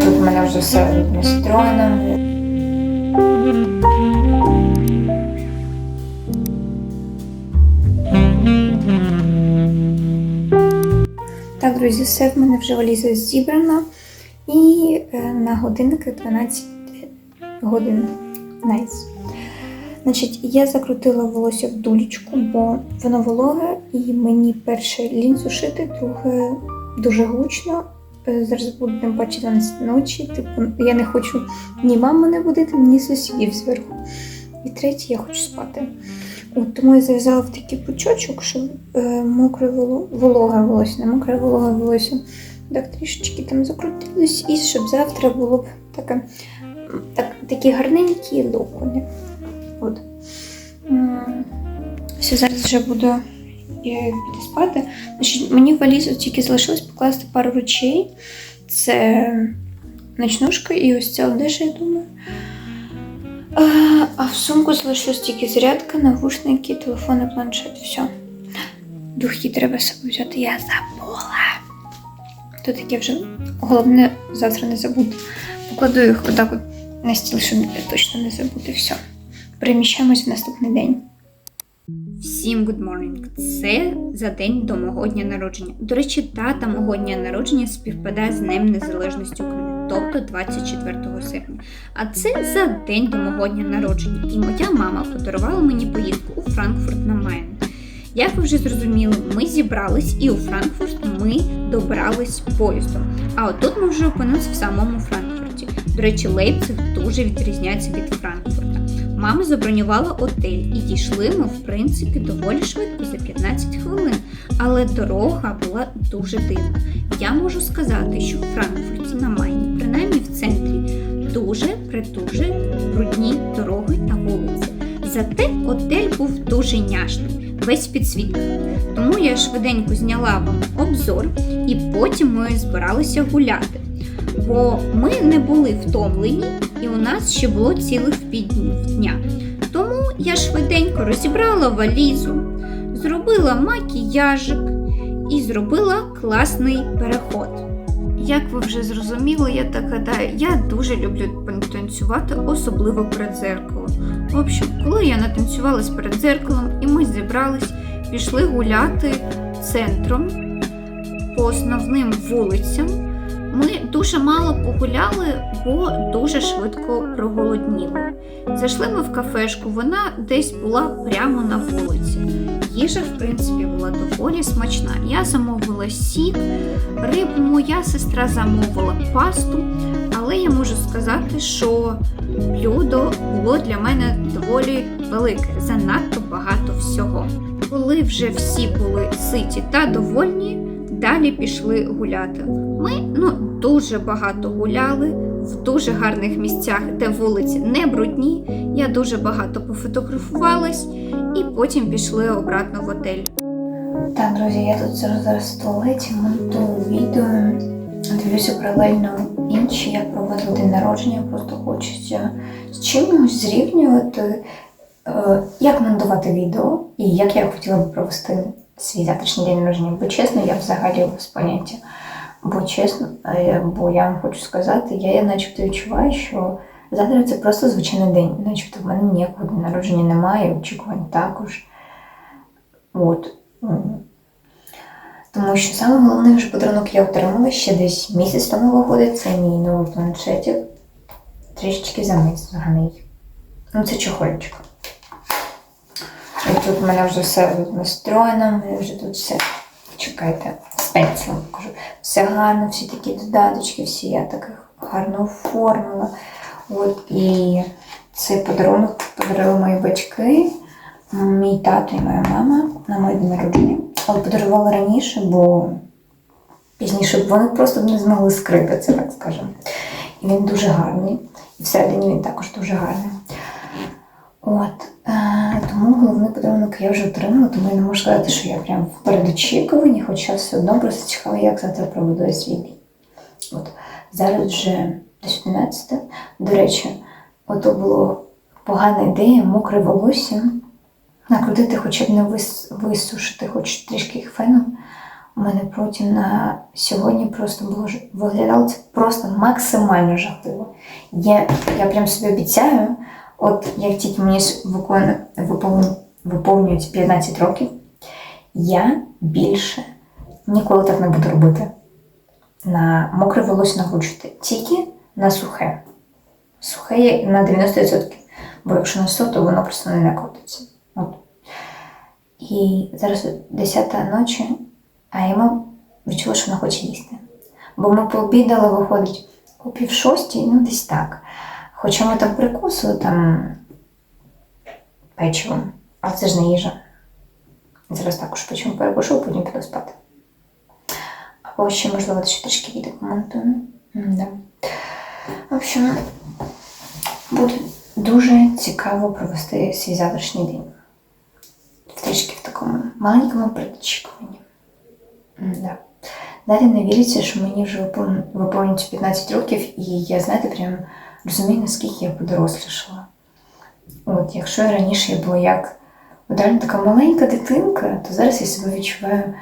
Тут в мене вже все настроєно. Так, друзі, все в мене вже валіза зібрана. І е, на годинниках 12 годин. Найс. Значить, я закрутила волосся в дулечку, бо воно вологе, і мені перше лінь сушити, друге дуже гучно. Зараз будемо бачити 12 ночі. Типу, я не хочу ні маму не будити, ні сусідів зверху. І третє, я хочу спати. От, тому я зав'язала в такий пучочок, щоб е, мокре воло... вологе волосся, не мокре вологе волосся. Так трішечки там закрутилось, і щоб завтра було б таке, так, такі гарненькі локони. От. Все, зараз вже буду е, піти спати. Значить, мені в валізу тільки залишилось покласти пару речей. Це ночнушка і ось ця одежа, я думаю. А, в сумку залишилась тільки зарядка, навушники, телефон і планшет. Все. Духи треба собою взяти. Я забула. То таке вже головне завтра не забути. Покладу їх отак от на стіл, щоб точно не забути. Все. Переміщаємось в наступний день. Всім good morning. Це за день до мого дня народження. До речі, дата мого дня народження співпадає з Днем Незалежності України, тобто 24 серпня. А це за день до мого дня народження. І моя мама подарувала мені поїздку у Франкфурт на Майн. Як ви вже зрозуміли, ми зібрались і у Франкфурт ми добрались поїздом. А отут ми вже опинилися в самому Франкфурті. До речі, Лейпциг дуже відрізняється від Франкфурта. Мама забронювала отель і дійшли ми, в принципі, доволі швидко за 15 хвилин. Але дорога була дуже дивна. Я можу сказати, що в Франкфурті на Майні, принаймні в центрі, дуже притуже брудні дороги та вулиці. Зате отель був дуже няшний, весь в. Тому я швиденько зняла вам обзор, і потім ми збиралися гуляти. Бо ми не були втомлені, і у нас ще було цілих півдня. Тому я швиденько розібрала валізу, зробила макіяжик і зробила класний переход. Як ви вже зрозуміли, я так гадаю, я дуже люблю танцювати, особливо перед дзеркалом. В общем, коли я натанцювалась перед дзеркалом і ми зібрались, пішли гуляти центром по основним вулицям. Ми дуже мало погуляли, бо дуже швидко проголодніли. Зайшли ми в кафешку, вона десь була прямо на вулиці. Їжа, в принципі, була доволі смачна. Я замовила сік, рибу моя сестра замовила пасту, але я можу сказати, що блюдо було для мене доволі велике, занадто багато всього. Коли вже всі були ситі та довольні, далі пішли гуляти. Ми ну, дуже багато гуляли в дуже гарних місцях, де вулиці не брудні. Я дуже багато пофотографувалась і потім пішли обратно в отель. Так, друзі, я тут зараз в туалеті монтую відео. Дивлюся паралельно інші, як проводив день народження, просто хочеться з чимось зрівнювати, е, як монтувати відео і як я хотіла би провести свій завтрашній день народження. Бо чесно, я взагалі без поняття. Бо чесно, е, бо я вам хочу сказати, я, начебто відчуваю, що завтра це просто звичайний день, начебто в мене ніякого дня народження немає, очікувань також. От. Тому що саме головний вже подарунок я отримала ще десь місяць тому виходить. Це мій новий планшетик. Трішечки замислений. Ну, це чохольчик. І тут в мене вже все настроєно, мене вже тут все. Чекайте, пенсилом покажу. Все гарно, всі такі додаточки, всі я так гарно оформила. От і цей подарунок подарували мої батьки, мій тато і моя мама на моє день народження. Але подарували раніше, бо пізніше б вони просто не змогли скрити це, так скажемо. І він дуже гарний. І всередині він також дуже гарний. От, е, тому головний подарунок я вже отримала, тому я не можу сказати, що я прям в передочікуванні, хоча все одно просто цікаво, як завтра проведу я свій день. От, зараз вже десь 11. До речі, ото було погана ідея, мокре волосся, накрутити, хоча б не вис, висушити, хоч трішки їх феном. У мене протягом на сьогодні просто було виглядало це просто максимально жахливо. Я, я прям собі обіцяю, от як тільки мені виповнюють 15 років, я більше ніколи так не буду робити. На мокре волосся накручувати, тільки на сухе. Сухе на 90%. Бо якщо на 100, то воно просто не накрутиться. От. І зараз 10 ночі, а Ема відчула, що вона хоче їсти. Бо ми пообідали, виходить, о пів шостій, ну десь так. Хоча ми там прикусили там печивом, але це ж не їжа. Зараз також печивом перекушу, потім піду спати. Або ще, можливо, ще трішки відео помонтую. М-да. В общем, буде дуже цікаво провести свій завтрашній день. Трішки в такому маленькому предчікуванні. Да. Далі не віриться, що мені вже випов- виповнюється 15 років, і я, знаєте, прям Розумію, наскільки я подорослішала. От, якщо я раніше я була як от реально така маленька дитинка, то зараз я себе відчуваю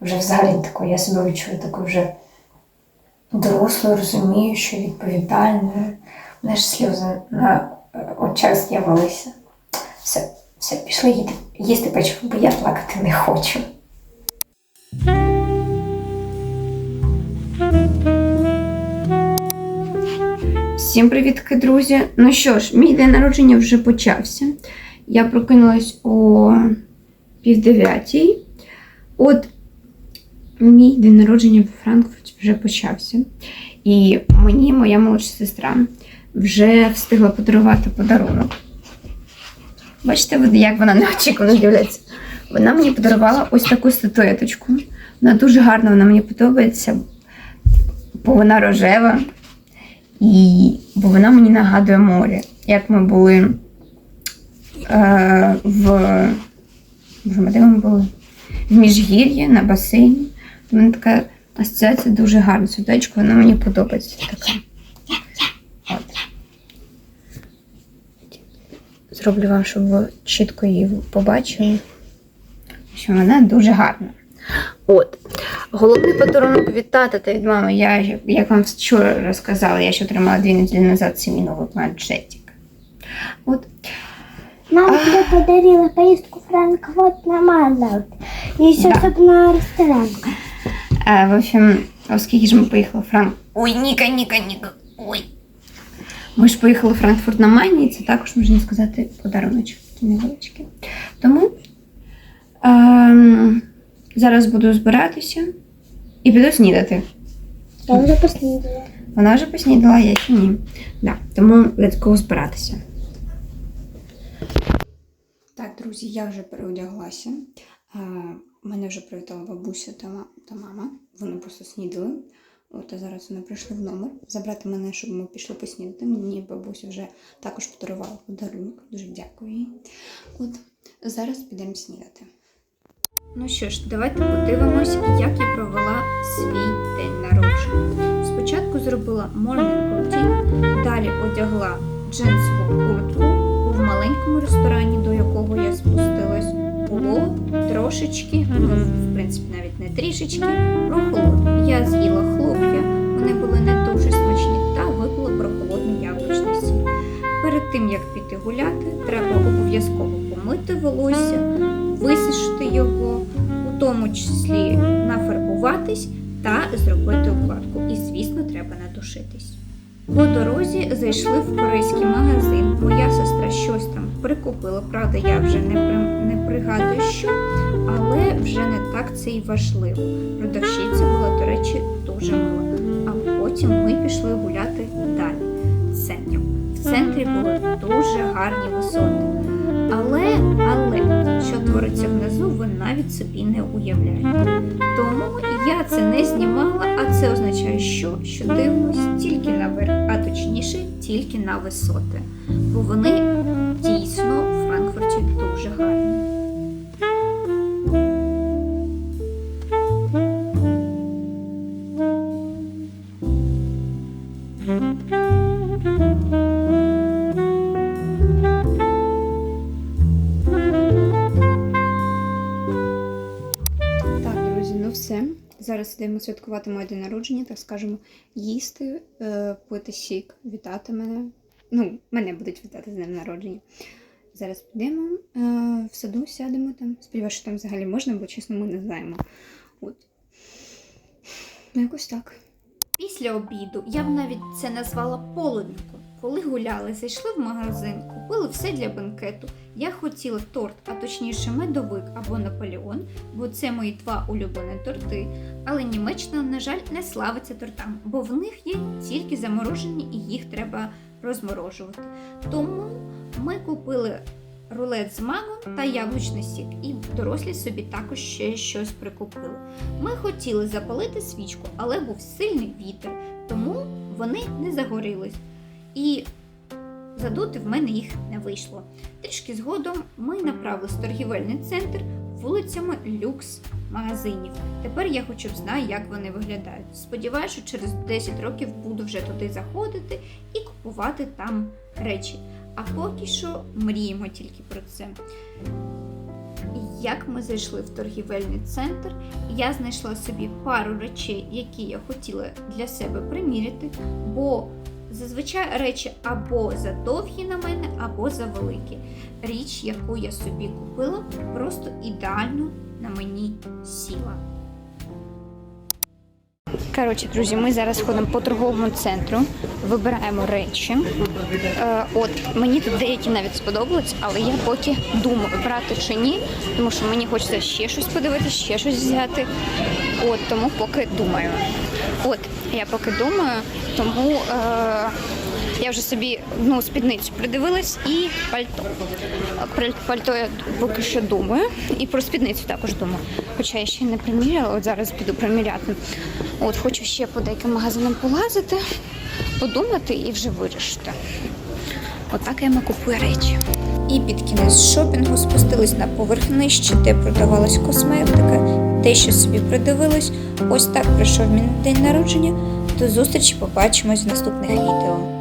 вже взагалі такою. Я себе відчуваю такою вже дорослою, розумію, що відповідальною. Мене ж сльози на очах з'явилися. Все, все, їсти, їсти печиво, бо я плакати не хочу. Всім привітки, друзі! Ну що ж, мій день народження вже почався. Я прокинулась о півдев'ятій. От мій день народження в Франкфурті вже почався. І мені моя молодша сестра вже встигла подарувати подарунок. Бачите, як вона неочікувано дивляться. Вона мені подарувала ось таку статуеточку. Вона дуже гарна, вона мені подобається, бо вона рожева. І бо вона мені нагадує море. Як ми були е, в, в де ми були? В Міжгір'ї на басейні. Мене така асоціація дуже гарна. Сердечко, вона мені подобається така. От. Зроблю вам, щоб ви чітко її побачили. Що вона дуже гарна. От. Головний подарунок від тата та від мами. Я, як вам вчора розказала, я ще отримала дві неділі назад свій новий планшетик. От. Мама тебе подарила поездку в Франкфурт на Мазаут. И еще Да. на ресторан. А, в общем, оскільки ж ми поїхали в Франк. Ой, Ніка, Ніка, Ніка. Ой. Ми ж поїхали в Франкфурт на Майні, і це також можна сказати подаруночок такий невеличкий. Тому ем, зараз буду збиратися і піду снідати. Я уже последила. Вона вже поснідала, я ще ні. Да, тому let's go збиратися. Так, друзі, я вже переодяглася. Мене вже привітала бабуся та, та мама. Вони просто снідали. От, а зараз вони прийшли в номер забрати мене, щоб ми пішли поснідати. Мені бабуся вже також подарувала подарунок. Дуже дякую їй. От, зараз підемо снідати. Ну що ж, давайте подивимось, як я провела свій день народження. Спочатку зробила morning routine, далі одягла джинсову куртку в маленькому ресторані, до якого я спустилась. Було трошечки, ну, в принципі, навіть не трішечки, прохолодно. Я з'їла хлоп'я, вони були не дуже смачні, та випила прохолодний яблучний сік. Перед тим як піти гуляти, треба обов'язково помити волосся, висушити його, у тому числі нафарбуватись та зробити укладку. І, звісно, треба надушитись. По дорозі зайшли в корейський магазин. Моя сестра щось там прикупила. Правда, я вже не, при- не пригадую, що, але вже не так це і важливо. Продавщиця була, до речі, дуже мила. А потім ми пішли гуляти далі центром. В центрі були дуже гарні висоти. Твориться внизу, ви навіть собі не уявляєте. Тому я це не знімала, а це означає, що, що дивлюсь тільки наверх, а точніше тільки на висоти. Бо вони дійсно зараз святкувати моє день народження, так скажемо, їсти, е, пити сік, вітати мене. Ну, мене будуть вітати з днем народження. Зараз підемо е, в саду, сядемо там. Сподіваюся, що там взагалі можна, бо чесно, ми не знаємо. От. Ну, якось так. Після обіду я б навіть це назвала полудником. Коли гуляли, зайшли в магазин, купили все для бенкету. Я хотіла торт, а точніше медовик або Наполеон, бо це мої два улюблені торти. Але Німеччина, на жаль, не славиться тортами, бо в них є тільки заморожені і їх треба розморожувати. Тому ми купили рулет з магом та яблучний сік, і дорослі собі також ще щось прикупили. Ми хотіли запалити свічку, але був сильний вітер, тому вони не загорілись. І задути в мене їх не вийшло. Трішки згодом ми направились в торгівельний центр вулицями люкс магазинів. Тепер я хоча б знаю, як вони виглядають. Сподіваюся, що через 10 років буду вже туди заходити і купувати там речі. А поки що мріємо тільки про це. Як ми зайшли в торгівельний центр, я знайшла собі пару речей, які я хотіла для себе приміряти, бо зазвичай речі або задовгі на мене, або завеликі. Річ, яку я собі купила, просто ідеально на мені сіла. Коротше, друзі, ми зараз ходимо по торговому центру, вибираємо речі. Е, от мені тут деякі навіть сподобались, але я поки думаю, брати чи ні, тому що мені хочеться ще щось подивитися, ще щось взяти. От тому поки думаю. От я поки думаю, тому е, я вже собі ну, спідницю придивилась і пальто. Про пальто я поки що думаю, і про спідницю також думаю. Хоча я ще не приміряла, от зараз піду приміряти. От хочу ще по деяким магазинам полазити, подумати і вже вирішити. Отак я купую речі. І під кінець шопінгу спустились на поверх нижче, де продавалась косметика, дещо собі придивилось, Ось так пройшов мій день народження. До зустрічі, побачимось в наступних відео.